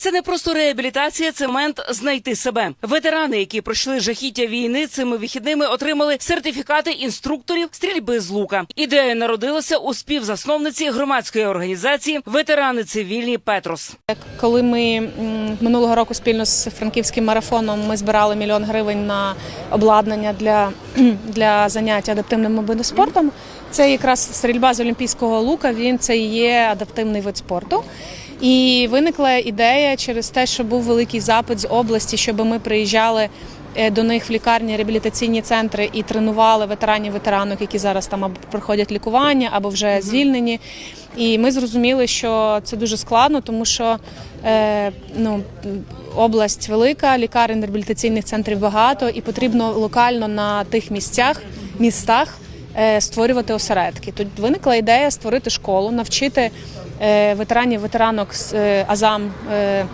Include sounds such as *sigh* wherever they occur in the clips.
Це не просто реабілітація, це момент знайти себе. Ветерани, які пройшли жахіття війни, цими вихідними отримали сертифікати інструкторів стрільби з лука. Ідея народилася у співзасновниці громадської організації Ветерани цивільні Петрос. Коли ми минулого року спільно з франківським марафоном ми збирали мільйон гривень на обладнання для, *clears throat* для заняття адаптивним спортом, це якраз стрільба з олімпійського лука. Він це і є адаптивний вид спорту. І виникла ідея через те, що був великий запит з області, щоб ми приїжджали е, до них в лікарні, реабілітаційні центри і тренували ветеранів ветеранок, які зараз там або проходять лікування, або вже звільнені. І ми зрозуміли, що це дуже складно, тому що е, ну, область велика, лікарень реабілітаційних центрів багато, і потрібно локально на тих місцях, містах е, створювати осередки. Тут виникла ідея створити школу, навчити ветеранів ветеранок з е, Азам е,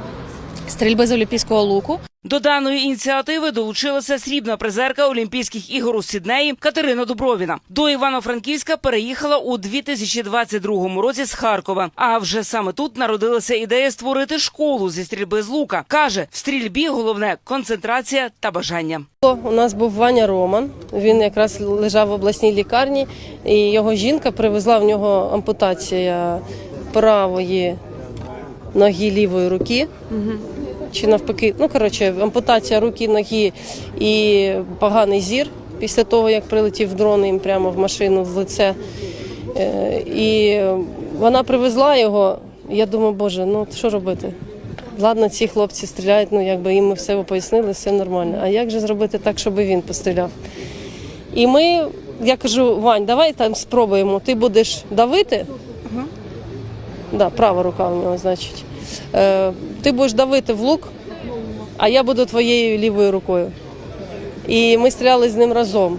стрільби з олімпійського луку. До даної ініціативи долучилася срібна призерка Олімпійських ігор у Сіднеї Катерина Дубровіна. До Івано-Франківська переїхала у 2022 році з Харкова. А вже саме тут народилася ідея створити школу зі стрільби з лука. каже, в стрільбі головне концентрація та бажання. У нас був Ваня Роман. Він якраз лежав в обласній лікарні, і його жінка привезла в нього ампутація правої ноги лівої руки. Чи навпаки, ну коротше, ампутація руки, ноги і поганий зір після того, як прилетів дрон їм прямо в машину в лице. Е, І вона привезла його. Я думаю, боже, ну що робити? Ладно, ці хлопці стріляють, ну якби їм ми все пояснили, все нормально. А як же зробити так, щоб він постріляв? І ми, я кажу, Вань, давай там спробуємо. Ти будеш давити. Да, права рука у нього, значить. Е, ти будеш давити в лук, а я буду твоєю лівою рукою. І ми стріляли з ним разом.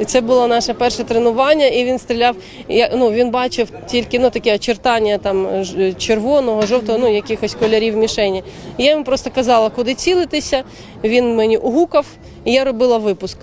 І це було наше перше тренування, і він стріляв. Я, ну, він бачив тільки ну, такі очертання там ж- червоного, жовтого, ну якихось кольорів мішені. Я йому просто казала, куди цілитися. Він мені угукав, і я робила випуск.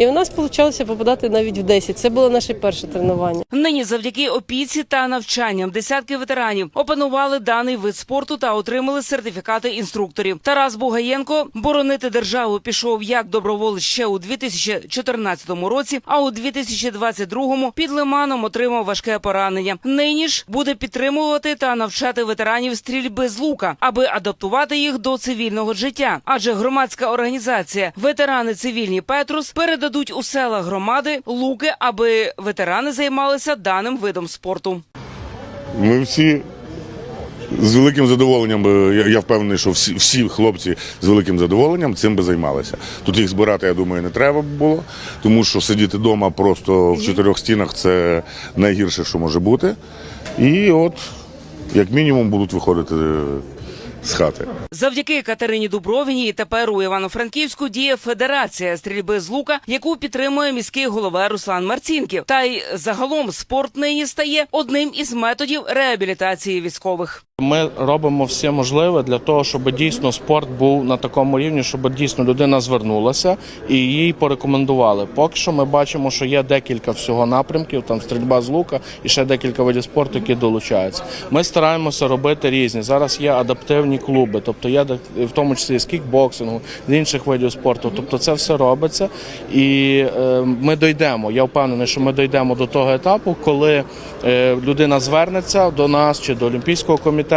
І у нас вийшло попадати навіть в 10. Це було наше перше тренування. Нині завдяки опіці та навчанням десятки ветеранів опанували даний вид спорту та отримали сертифікати інструкторів. Тарас Бугаєнко боронити державу пішов як доброволець ще у 2014 році, а у 2022 під Лиманом отримав важке поранення. Нині ж буде підтримувати та навчати ветеранів стрільби з лука, аби адаптувати їх до цивільного життя. Адже громадська організація ветерани цивільні Петрус передадуть у села громади луки, аби ветерани займалися даним видом спорту. Ми всі з великим задоволенням, я, впевнений, що всі, всі хлопці з великим задоволенням цим би займалися. Тут їх збирати, я думаю, не треба було, тому що сидіти вдома просто в чотирьох стінах це найгірше, що може бути. І от, як мінімум, будуть виходити з хати. Завдяки Катерині Дубровіній тепер у Івано-Франківську діє федерація стрільби з лука, яку підтримує міський голова Руслан Марцінків. Та й загалом спорт нині стає одним із методів реабілітації військових. Ми робимо все можливе для того, щоб дійсно спорт був на такому рівні, щоб дійсно людина звернулася і їй порекомендували. Поки що ми бачимо, що є декілька всього напрямків, там стрільба з лука і ще декілька видів спорту, які долучаються. Ми стараємося робити різні. Зараз є адаптивні клуби, тобто є в тому числі з кікбоксингу, з інших видів спорту. Тобто це все робиться, і е, ми дійдемо. Я впевнений, що ми дійдемо до того етапу, коли е, людина звернеться до нас чи до Олімпійського комітету,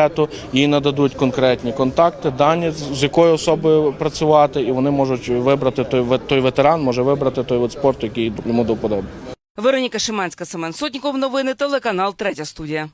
їй нададуть конкретні контакти, дані з- якою особою працювати, і вони можуть вибрати той той ветеран, може вибрати той вид спорту, який йому до. Вероніка Шиманська, Семен Сотніков. Новини телеканал Третя студія.